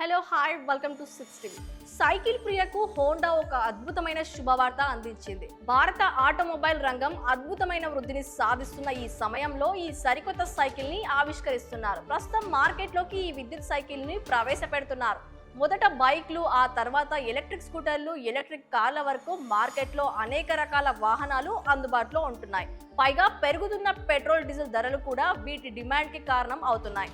Hello hi welcome to six TV. Cycle ప్రియకు Honda ఒక అద్భుతమైన శుభవార్త అందించింది. భారత ఆటోమొబైల్ రంగం అద్భుతమైన వృద్ధిని సాధిస్తున్న ఈ సమయంలో ఈ సరికొత్త సైకిల్ని ఆవిష్కరిస్తున్నారు. ప్రస్తుతం మార్కెట్లోకి ఈ విద్యుత్ సైకిల్ని ప్రవేశపెడుతున్నారు. మొదట బైక్లు ఆ తర్వాత ఎలక్ట్రిక్ స్కూటర్లు ఎలక్ట్రిక్ కార్ల వరకు మార్కెట్లో అనేక రకాల వాహనాలు అందుబాటులో ఉంటున్నాయి. పైగా పెరుగుతున్న పెట్రోల్ డీజిల్ ధరలు కూడా వీటి డిమాండ్కి కారణం అవుతున్నాయి.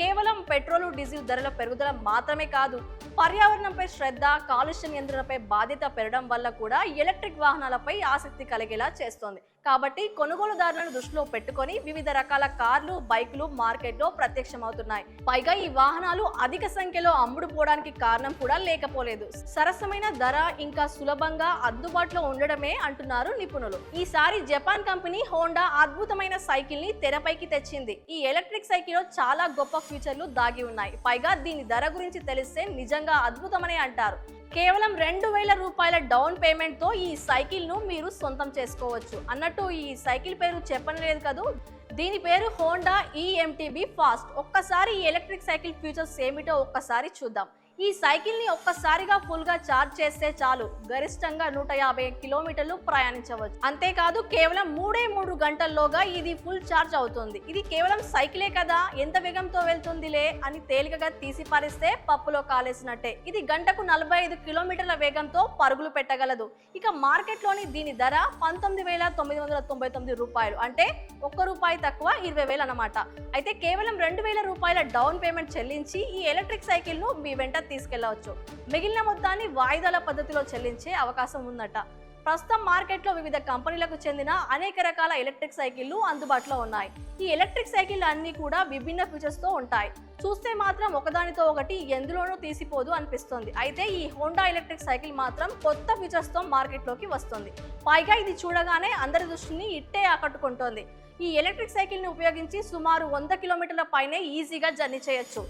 కేవలం పెట్రోలు డీజిల్ ధరల పెరుగుదల మాత్రమే కాదు పర్యావరణంపై శ్రద్ధ కాలుష్య నియంత్రణపై బాధ్యత పెరగడం వల్ల కూడా ఎలక్ట్రిక్ వాహనాలపై ఆసక్తి కలిగేలా చేస్తోంది. కాబట్టి కొనుగోలుదారులను దృష్టిలో పెట్టుకొని వివిధ రకాల కార్లు బైకులు మార్కెట్లో ప్రత్యక్షమవుతున్నాయి. పైగా ఈ వాహనాలు అధిక సంఖ్యలో అమ్ముడుపోవడానికి కారణం కూడా లేకపోలేదు. సరసమైన ధర ఇంకా సులభంగా అందుబాటులో ఉండడమే అంటున్నారు నిపుణులు. ఈసారి జపాన్ కంపెనీ హోండా అద్భుతమైన సైకిల్ని తెరపైకి తెచ్చింది. ఈ ఎలక్ట్రిక్ సైకిల్లో చాలా గొప్ప ఫ్యూచర్లు దాగి ఉన్నాయి. పైగా దీని ధర గురించి తెలిస్తే నిజంగా అద్భుతమనే అంటారు. కేవలం రెండు వేల రూపాయల డౌన్ పేమెంట్తో ఈ సైకిల్ను మీరు సొంతం చేసుకోవచ్చు. అన్నట్టు ఈ సైకిల్ పేరు చెప్పనలేదు కదూ? దీని పేరు హోండా ఈఎంటీబీ ఫాస్ట్ ఒక్కసారి ఈ ఎలక్ట్రిక్ సైకిల్ ఫ్యూచర్స్ ఏమిటో ఒక్కసారి చూద్దాం. ఈ సైకిల్ని ఒక్కసారిగా ఫుల్గా చార్జ్ చేస్తే చాలు. గరిష్టంగా నూట యాభై కిలోమీటర్లు ప్రయాణించవచ్చు. అంతేకాదు కేవలం మూడే మూడు గంటల్లోగా ఇది ఫుల్ చార్జ్ అవుతుంది. ఇది కేవలం సైకిలే కదా ఎంత వేగంతో వెళ్తుందిలే అని తేలికగా తీసి పారిస్తే పప్పులో కాలేసినట్టే. ఇది గంటకు నలభై ఐదు కిలోమీటర్ల వేగంతో పరుగులు పెట్టగలదు. ఇక మార్కెట్లోని దీని ధర పంతొమ్మిది వేల తొమ్మిది వందల తొంభై తొమ్మిది రూపాయలు. అంటే ఒక్క రూపాయి తక్కువ ఇరవై వేలు అనమాట అయితే కేవలం రెండు వేల రూపాయల డౌన్ పేమెంట్ చెల్లించి ఈ ఎలక్ట్రిక్ సైకిల్ను మీ వెంట తీసుకెళ్ళవచ్చు. మిగిలిన మొత్తాన్ని వాయిదాల పద్ధతిలో చెల్లించే అవకాశం ఉందట. ప్రస్తుతం మార్కెట్లో వివిధ కంపెనీలకు చెందిన అనేక రకాల ఎలక్ట్రిక్ సైకిళ్ళు అందుబాటులో ఉన్నాయి. ఈ ఎలక్ట్రిక్ సైకిళ్ళు అన్నీ కూడా విభిన్న ఫీచర్స్తో ఉంటాయి. చూస్తే మాత్రం ఒకదానితో ఒకటి ఎందులోనూ తీసిపోదు అనిపిస్తుంది. అయితే ఈ హోండా ఎలక్ట్రిక్ సైకిల్ మాత్రం కొత్త ఫీచర్స్తో మార్కెట్లోకి వస్తుంది. పైగా ఇది చూడగానే అందరి దృష్టిని ఇట్టే ఆకట్టుకుంటోంది. ఈ ఎలక్ట్రిక్ సైకిల్ని ఉపయోగించి సుమారు వంద కిలోమీటర్ల పైనే ఈజీగా జర్నీ చేయొచ్చు.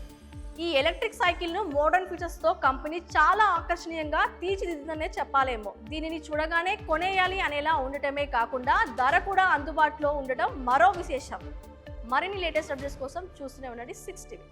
ఈ ఎలక్ట్రిక్ సైకిల్ను మోడర్న్ ఫీచర్స్తో కంపెనీ చాలా ఆకర్షణీయంగా తీర్చిదిద్దిందనే చెప్పాలేమో. దీనిని చూడగానే కొనేయాలి అనేలా ఉండటమే కాకుండా ధర కూడా అందుబాటులో ఉండటం మరో విశేషం. మరిన్ని లేటెస్ట్ అప్డేట్స్ కోసం చూస్తూనే ఉండండి సిక్స్ టీవీ.